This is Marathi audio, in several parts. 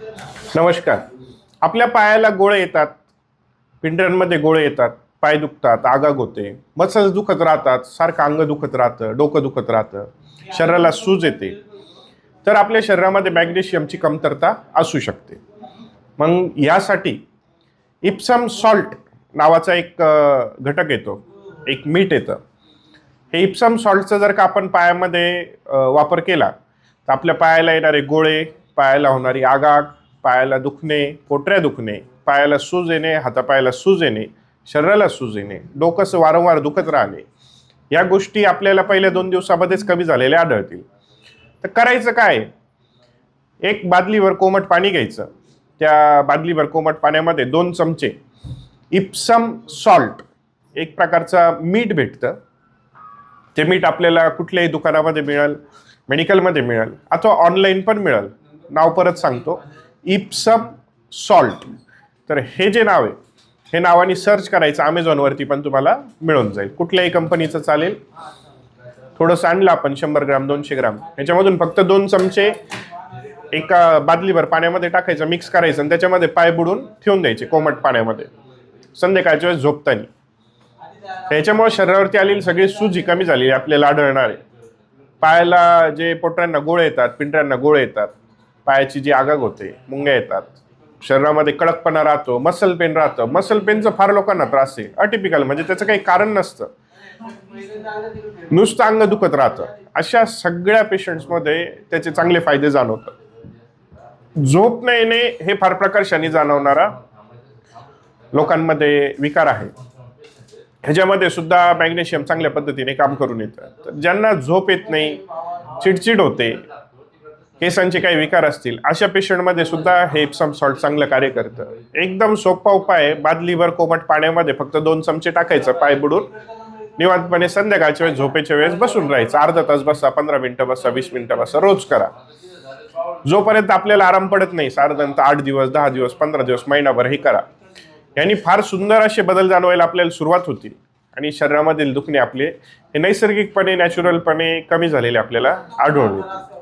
नमस्कार. आपल्या पायाला गोळे येतात पिंढऱ्यांमध्ये गोळे येतात पाय दुखतात आगाग होते मसल्स दुखत राहतात सारखं अंग दुखत राहतं डोकं दुखत राहतं शरीराला सूज येते. तर आपल्या शरीरामध्ये मॅग्नेशियमची कमतरता असू शकते. मग यासाठी इप्सम सॉल्ट नावाचा एक घटक येतो एक मीठ येतं. हे इप्सम सॉल्टचं जर का आपण पायामध्ये वापर केला तर आपल्या पायाला येणारे गोळे पायाला होणारी आगाग पायाला दुखणे पोटऱ्या दुखणे पायाला सूज येणे हातापायाला सूज येणे शरीराला सूज येणे डोकं वारंवार दुखत राहणे या गोष्टी आपल्याला पहिल्या दोन दिवसामध्येच कमी झालेल्या आढळतील. तर करायचं काय? एक बादलीवर कोमट पाणी घ्यायचं. त्या बादलीवर कोमट पाण्यामध्ये दोन चमचे इप्सम सॉल्ट एक प्रकारचा मीठ भेटतं. ते मीठ आपल्याला कुठल्याही दुकानामध्ये मिळेल मेडिकलमध्ये मिळेल अथवा ऑनलाईन पण मिळेल. नाव परत सांगतो. Epsom salt. तर हे जे नाव आहे हे नावाने सर्च करायचं अमेझॉनवरती पण तुम्हाला मिळून जाईल. कुठल्याही कंपनीचं चालेल. थोडंसं आणलं आपण शंभर ग्राम दोनशे ग्राम. ह्याच्यामधून फक्त दोन चमचे एका बादलीभर पाण्यामध्ये टाकायचं मिक्स करायचं आणि त्याच्यामध्ये पाय बुडून ठेवून द्यायचे कोमट पाण्यामध्ये. संध्याकाळच्या वेळेस झोपताना. त्याच्यामुळे शरीरावरती आलेली सगळी सूजी कमी झालेली आपल्याला आढळणार आहे. पायाला जे पोटऱ्यांना गोळे येतात पिंढऱ्यांना गोळे येतात. पायाची जी आगाग होते मुंग्या येतात. शरीरामध्ये कडकपणा राहतो मसल पेन राहतं. मसल पेनचं फार लोकांना त्रास आहे. अटिपिकल म्हणजे त्याचं काही कारण नसतं. नुसतं अंग दुखत राहतं. अशा सगळ्या पेशंट्समध्ये त्याचे चांगले फायदे जाणवतात. झोप न येणे हे फार प्रकर्षाने जाणवणारा लोकांमध्ये विकार आहे. ह्याच्यामध्ये सुद्धा मॅग्नेशियम चांगल्या पद्धतीने काम करून येतं. तर ज्यांना झोप येत नाही चिडचिड होते केसांचे काही विकार असतील अशा पेशंटमध्ये सुद्धा हे इप्सम सॉल्ट चांगलं कार्य करतं. एकदम सोपा उपाय आहे. बादलीवर कोमट पाण्यामध्ये फक्त दोन चमचे टाकायचं पाय बुडून. निवांतपणे संध्याकाळच्या वेळेस झोपेच्या वेळेस बसून राहायचं. अर्धा तास बसा पंधरा मिनिटं बसा वीस मिनिटं बसा रोज करा. जोपर्यंत आपल्याला आराम पडत नाही साधारणतः आठ दिवस दहा दिवस पंधरा दिवस महिनाभर हे करा. यांनी फार सुंदर असे बदल जाणवायला आपल्याला सुरुवात होती. आणि शरीरामधील दुखणे आपले हे नैसर्गिकपणे नॅचरलपणे कमी झालेले आपल्याला आढळून येते.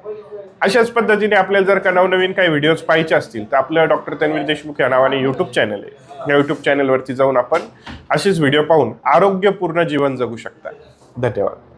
अशाच पद्धतीने आपल्याला जर का नवनवीन काही व्हिडिओज पाहायचे असतील तर आपलं डॉक्टर तन्वीर देशमुख या नावाने यूट्यूब चॅनल आहे. या यूट्यूब चॅनलवरती जाऊन आपण असेच व्हिडिओ पाहून आरोग्यपूर्ण जीवन जगू शकता. धन्यवाद.